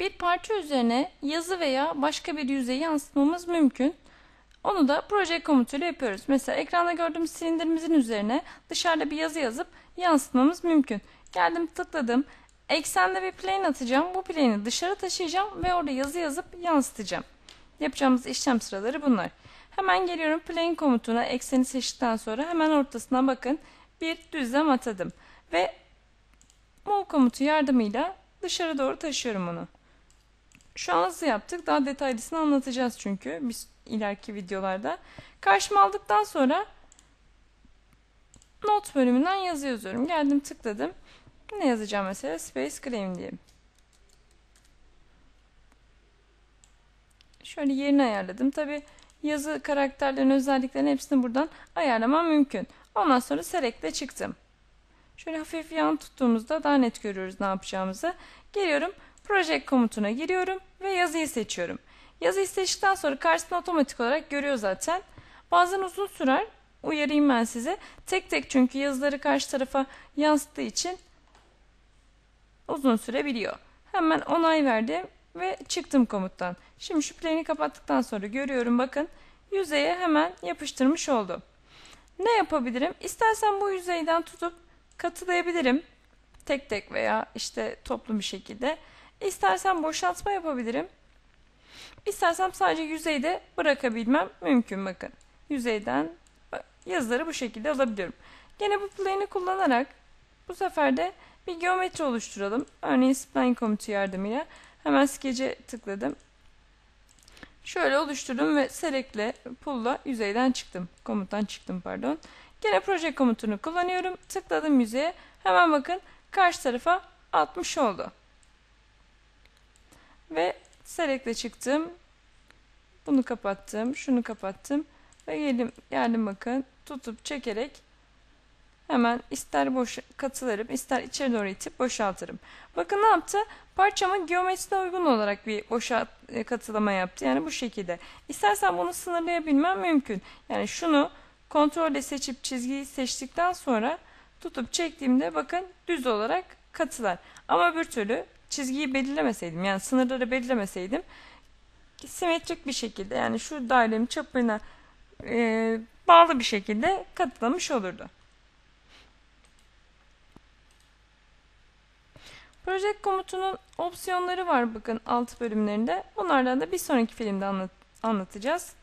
Bir parça üzerine yazı veya başka bir yüzeyi yansıtmamız mümkün. Onu da proje komutuyla yapıyoruz. Mesela ekranda gördüğümüz silindirimizin üzerine dışarıda bir yazı yazıp yansıtmamız mümkün. Geldim tıkladım. Eksende bir plane atacağım. Bu plane'i dışarı taşıyacağım ve orada yazı yazıp yansıtacağım. Yapacağımız işlem sıraları bunlar. Hemen geliyorum plane komutuna ekseni seçtikten sonra hemen ortasına bakın bir düzlem atadım. Ve move komutu yardımıyla dışarı doğru taşıyorum onu. Şu an hızlı yaptık. Daha detaylısını anlatacağız çünkü biz ileriki videolarda. Karşıma aldıktan sonra not bölümünden yazı yazıyorum. Geldim tıkladım. Ne yazacağım mesela? Space Claim diyeyim. Şöyle yerini ayarladım. Tabi yazı karakterlerin özelliklerini hepsini buradan ayarlamam mümkün. Ondan sonra Select'le çıktım. Şöyle hafif yan tuttuğumuzda daha net görüyoruz ne yapacağımızı. Geliyorum. Project komutuna giriyorum ve yazıyı seçiyorum. Yazıyı seçtikten sonra karşısında otomatik olarak görüyor zaten. Bazen uzun sürer. Uyarayım ben size. Tek tek çünkü yazıları karşı tarafa yansıttığı için uzun sürebiliyor. Hemen onay verdim ve çıktım komuttan. Şimdi şu plane'i kapattıktan sonra görüyorum bakın yüzeye hemen yapıştırmış oldum. Ne yapabilirim? İstersen bu yüzeyden tutup katılayabilirim. Tek tek veya işte toplu bir şekilde. İstersen boşaltma yapabilirim. İstersem sadece yüzeyde bırakabilmem mümkün bakın. Yüzeyden yazıları bu şekilde alabiliyorum. Gene bu plane'i kullanarak bu sefer de bir geometri oluşturalım. Örneğin spline komutu yardımıyla hemen skece tıkladım. Şöyle oluşturdum ve select'le pull'la yüzeyden çıktım. Komuttan çıktım pardon. Gene proje komutunu kullanıyorum. Tıkladım yüzeye. Hemen bakın karşı tarafa atmış oldu. Ve select'le çıktım. Bunu kapattım. Şunu kapattım. Ve geldim, geldim bakın tutup çekerek hemen ister boş katılırım ister içeri doğru itip boşaltırım. Bakın ne yaptı? Parçamın geometrisine uygun olarak bir boşalt e, katılama yaptı. Yani bu şekilde. İstersen bunu sınırlayabilmem mümkün. Yani şunu kontrolle seçip çizgiyi seçtikten sonra tutup çektiğimde bakın düz olarak katılar. Ama bir türlü çizgiyi belirlemeseydim yani sınırları belirlemeseydim simetrik bir şekilde yani şu dairenin çapına e, bağlı bir şekilde katılamış olurdu. Project komutunun opsiyonları var bakın alt bölümlerinde. Bunlardan da bir sonraki filmde anlat anlatacağız.